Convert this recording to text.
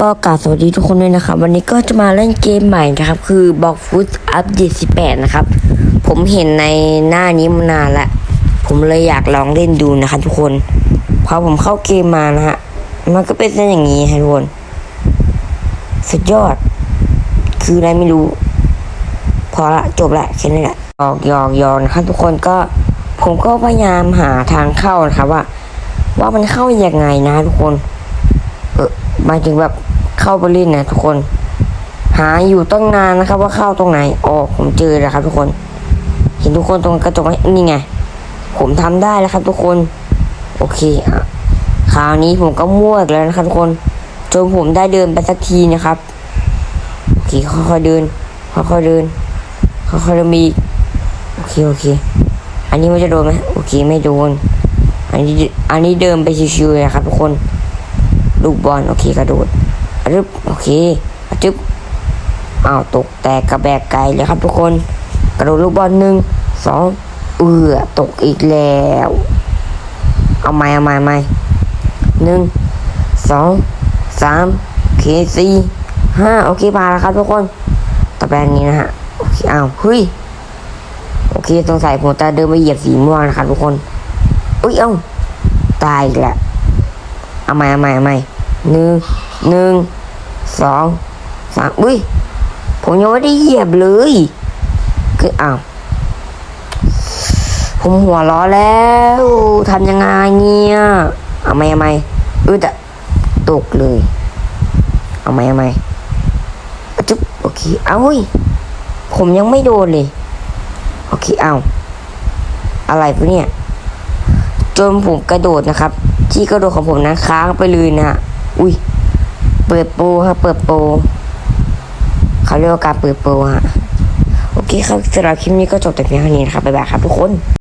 ก็กราบสวัสดีทุกคนด้วยนะครับ วันนี้ก็จะมาเล่นเกมใหม่นะครับ คือ b ล็อกฟุตอัปเดต18 นะครับ ผมเห็นในหน้านี้มานานล้วผมเลยอยากลองเล่นดูนะครับทุกคนพอผมเข้าเกมมานะฮะ มันก็เป็นอย่างนี้ฮะทุกคน สุดยอด คืออะไรไม่รู้ พอละจบละแค่นี้แหละหยอกยอกยอนะครับทุกคนก็ ผมก็พยายามหาทางเข้านะครับว่า ว่ามันเข้ายังไงนะทุกคน หมายถึงแบบเข้าไปเล่นนะทุกคน หาอยู่ตั้งนานนะครับ ว่าเข้าตรงไหนอ๋อผมเจอแล้วครับ ทุกคน เห็นทุกคนตรงกระจกไหมนี่ไง ผมทำได้แล้วครับ ทุกคน โอเคอะคราวนี้ผมก็มั่วแล้วนะครับทุกคนจนผมได้เดินไปสักทีนะครับโอเคค่อยๆเดินค่อยๆเดินค่อยๆเดินมีโอเคโอเค อันนี้มันจะโดนไหมโอเคไม่โดนอันนี้อันนี้เดินไปชิวๆนะครับทุกคน ลูกบอลโอเคกระโดดรึบโอเคจึ๊บอ้าวตกแตกกระแบกไกลเลยครับทุกคน กระโดดลูกบอลหนึ่งสองเอือตกอีกแล้ว เอาใหม่เอาใหม่เอาใหม่หนึ่งสองสามเคสี่ห้าโอเคมาแล้วครับทุกคนต่อไปอันนี้นะฮะโอเคอ้าวเฮ้ยโอเคสงสัยผมจะเดินไปเหยียบสีม่วงนะครับทุกคนอุ้ยเอ้าตายอีกแล้ว เอาใหม่เอาใหม่เอาใหม่หนึ่งหนึ่งสองสามอุ้ยผมยังไม่ได้เหยียบเลย คืออ้าวผมหัวล้อแล้วทำยังไงเนี่ยเอาใหม่เอาใหม่อืดอะตกเลย เอาใหม่เอาใหม่จุ๊บโอเคเอา้ยผมยังไม่โดนเลย โอเคเอาอะไรปะเนี่ย จนผมกระโดดนะครับ ที่กระโดดของผมนะค้างไปเลยนะฮะอุ้ย เปิดโปรครับเปิดโปรเขาเรียกว่าการเปิดโปรฮะ โอเคครับสำหรับคลิปนี้ก็จบแต่เพียงเท่านี้นะครับบ๊ายบายครับทุกคน